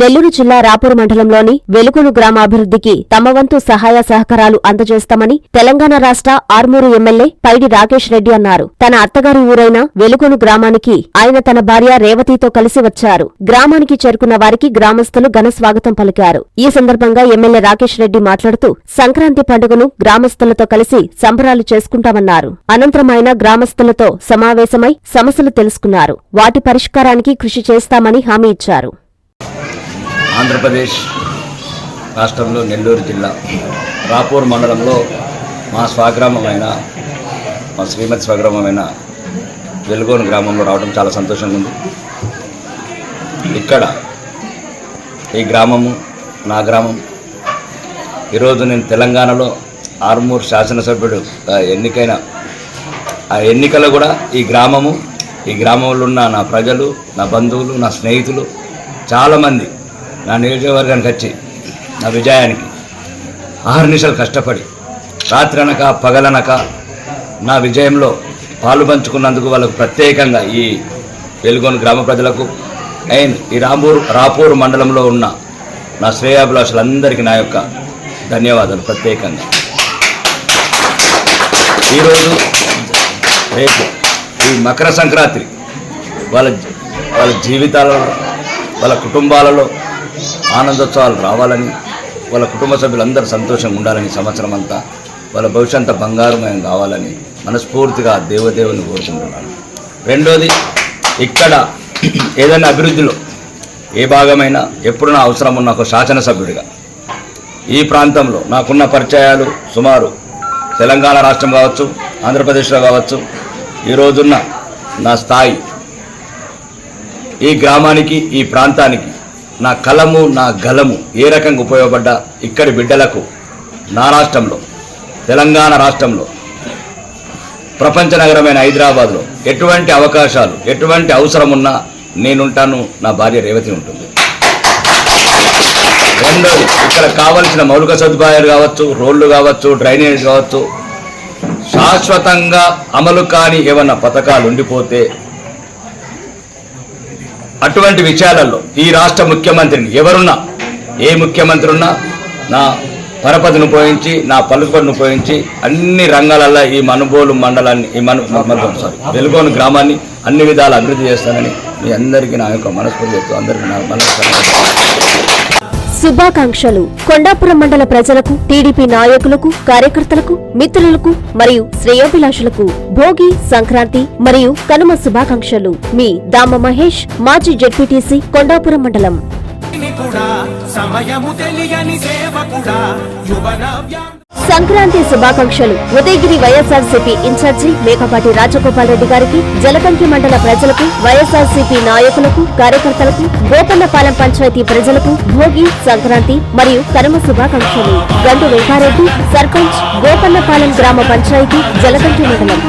నెల్లూరు జిల్లా రాపూర్ మండలంలోని వెలుగును గ్రామాభివృద్ధికి తమ వంతు సహాయ సహకారాలు అందజేస్తామని తెలంగాణ రాష్ట్ర ఆర్మూరు ఎమ్మెల్యే పైడి రాకేష్ రెడ్డి అన్నారు. తన అత్తగారి ఊరైన వెలుగును గ్రామానికి ఆయన తన భార్య రేవతితో కలిసి వచ్చారు. గ్రామానికి చేరుకున్న వారికి గ్రామస్తులు ఘన స్వాగతం పలికారు. ఈ సందర్భంగా ఎమ్మెల్యే రాకేష్ రెడ్డి మాట్లాడుతూ సంక్రాంతి పండుగను గ్రామస్తులతో కలిసి సంబరాలు చేసుకుంటామన్నారు. అనంతరం ఆయన గ్రామస్తులతో సమావేశమై సమస్యలు తెలుసుకున్నారు. వాటి పరిష్కారానికి కృషి చేస్తామని హామీ ఇచ్చారు. ఆంధ్రప్రదేశ్ రాష్ట్రంలో నెల్లూరు జిల్లా రాపూర్ మండలంలో మా స్వగ్రామమైన మా శ్రీమతి స్వగ్రామమైన వెలుగోని గ్రామంలో రావడం చాలా సంతోషంగా ఉంది. ఇక్కడ ఈ గ్రామము నా గ్రామం. ఈరోజు నేను తెలంగాణలో ఆర్మూర్ శాసనసభ్యుడు ఆ, ఎన్నికైన ఆ ఎన్నికలో కూడా ఈ గ్రామము ఈ గ్రామంలో ఉన్న నా ప్రజలు నా బంధువులు నా స్నేహితులు చాలామంది నా నియోజకవర్గానికి వచ్చి నా విజయానికి ఆహర్నిశలు కష్టపడి రాత్రనక పగలనక నా విజయంలో పాలు పంచుకున్నందుకు వాళ్ళకు ప్రత్యేకంగా ఈ వెలుగొని గ్రామ ప్రజలకు అండ్ ఈ రాంపూర్ రాపూర్ మండలంలో ఉన్న నా శ్రేయాభిలాషులందరికీ నా యొక్క ధన్యవాదాలు ప్రత్యేకంగా. ఈరోజు రేపు ఈ మకర సంక్రాంతి వాళ్ళ వాళ్ళ జీవితాలలో వాళ్ళ కుటుంబాలలో ఆనందోత్సవాలు రావాలని వాళ్ళ కుటుంబ సభ్యులందరూ సంతోషంగా ఉండాలని సంవత్సరం అంతా వాళ్ళ భవిష్యత్తు బంగారుమయం కావాలని మనస్ఫూర్తిగా దేవదేవుని కోరుకుంటున్నాను. రెండోది ఇక్కడ ఏదైనా అభివృద్ధిలో ఏ భాగమైనా ఎప్పుడు నా అవసరం ఉన్న ఒక శాసనసభ్యుడిగా. ఈ ప్రాంతంలో నాకున్న పరిచయాలు సుమారు తెలంగాణ రాష్ట్రం కావచ్చు ఆంధ్రప్రదేశ్లో కావచ్చు ఈరోజున్న నా స్థాయి ఈ గ్రామానికి ఈ ప్రాంతానికి నా కలము నా గలము ఏ రకంగా ఉపయోగపడ్డా ఇక్కడి బిడ్డలకు నా రాష్ట్రంలో తెలంగాణ రాష్ట్రంలో ప్రపంచ నగరమైన హైదరాబాద్లో ఎటువంటి అవకాశాలు ఎటువంటి అవసరం ఉన్నా నేనుంటాను నా భార్య రేవతి ఉంటుంది. రెండోది ఇక్కడ కావలసిన మౌలిక సదుపాయాలు కావచ్చు రోడ్లు కావచ్చు డ్రైనేజ్ కావచ్చు శాశ్వతంగా అమలు కాని ఏమన్నా పథకాలు ఉండిపోతే అటువంటి విషయాలలో ఈ రాష్ట్ర ముఖ్యమంత్రిని ఎవరున్నా ఏ ముఖ్యమంత్రి ఉన్నా నా పరపతిని ఉపయోగించి నా పలుకుబడిని ఉపయోగించి అన్ని రంగాలలో ఈ మనుబోలు మండలాన్ని ఈ మను మన- సారీ వెలుగోని గ్రామాన్ని అన్ని విధాలు అభివృద్ధి చేస్తానని మీ అందరికీ నా యొక్క మనస్ఫూర్తి చెప్తూ అందరికీ నా మనస్ఫూర్తి శుభాకాంక్షలు. కొండాపురం మండల ప్రజలకు టీడీపీ నాయకులకు కార్యకర్తలకు మిత్రులకు మరియు శ్రేయోభిలాషులకు భోగి సంక్రాంతి మరియు కనుమ శుభాకాంక్షలు. మీ దామ మహేష్ మాజీ జెడ్పీటీసీ కొండాపురం మండలం. సమయము తెలియని సంక్రాంతి శుభాకాంక్షలు. Udayagiri YSRCP in charge Mekapati Rajagopal Reddy గారికి జలకంకి మండల ప్రజలకు వైఎస్ఆర్సీపీ నాయకులకు కార్యకర్తలకు గోపన్నపాలెం పంచాయతీ ప్రజలకు భోగి సంక్రాంతి మరియు కనుమ శుభాకాంక్షలు. గండు వెంకారెడ్డి సర్పంచ్ గోపన్నపాలెం గ్రామ పంచాయతీ జలకంకి మండలం.